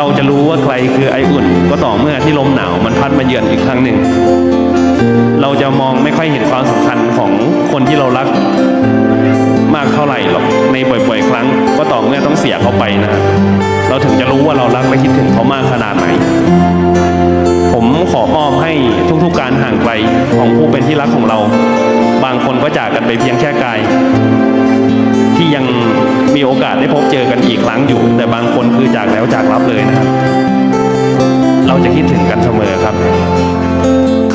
เราจะรู้ว่าใครคือไออุ่น ก็ต่อเมื่อที่ลมหนาวมันพัดมาเยือนอีกครั้งหนึ่ง เราจะมองไม่ค่อยเห็นความสำคัญของคนที่เรารักมากเท่าไหร่หรอกในบ่อยๆ ครั้ง ก็ต่อเมื่อต้องเสียเขาไปนะเราถึงจะรู้ว่าเรารักและคิดถึงเขามากขนาดไหน ผมขอมอบให้ทุกๆการห่างไกลของผู้เป็นที่รักของเรา บางคนก็จากกันไปเพียงแค่กาย มีโอกาสได้พบเจอกันอีกครั้งอยู่ แต่บางคนคือจากแล้วจากรับเลยนะครับ เราจะคิดถึงกันเสมอครับ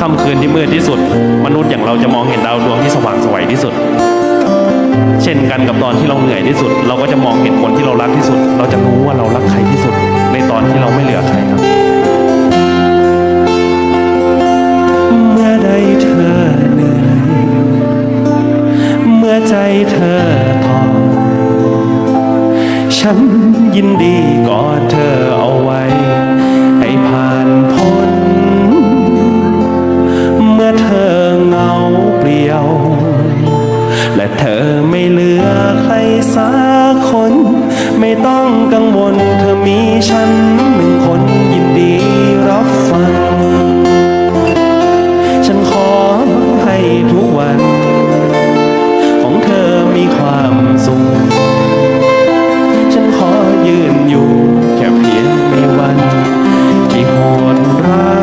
ค่ำคืนที่มืดที่สุด มนุษย์อย่างเราจะมองเห็นดาวดวงที่สว่างสวยที่สุด เช่นกันกับตอนที่เราเหนื่อยที่สุด เราก็จะมองเห็นคนที่เรารักที่สุด เราจะรู้ว่าเรารักใครที่สุด ในตอนที่เราไม่เหลือใครครับ เมื่อใดเธอเหนื่อยเมื่อใจเธอ ฉันยินดีกอดเธอเอาไว้ ให้ผ่านพ้น เมื่อเธอเงาเปลี่ยว และเธอไม่เหลือใครสักคน ไม่ต้องกังวลเธอมีฉันหนึ่งคนยินดีรับฟัง ฉันขอให้ทุกวัน ของเธอมีความสุข Música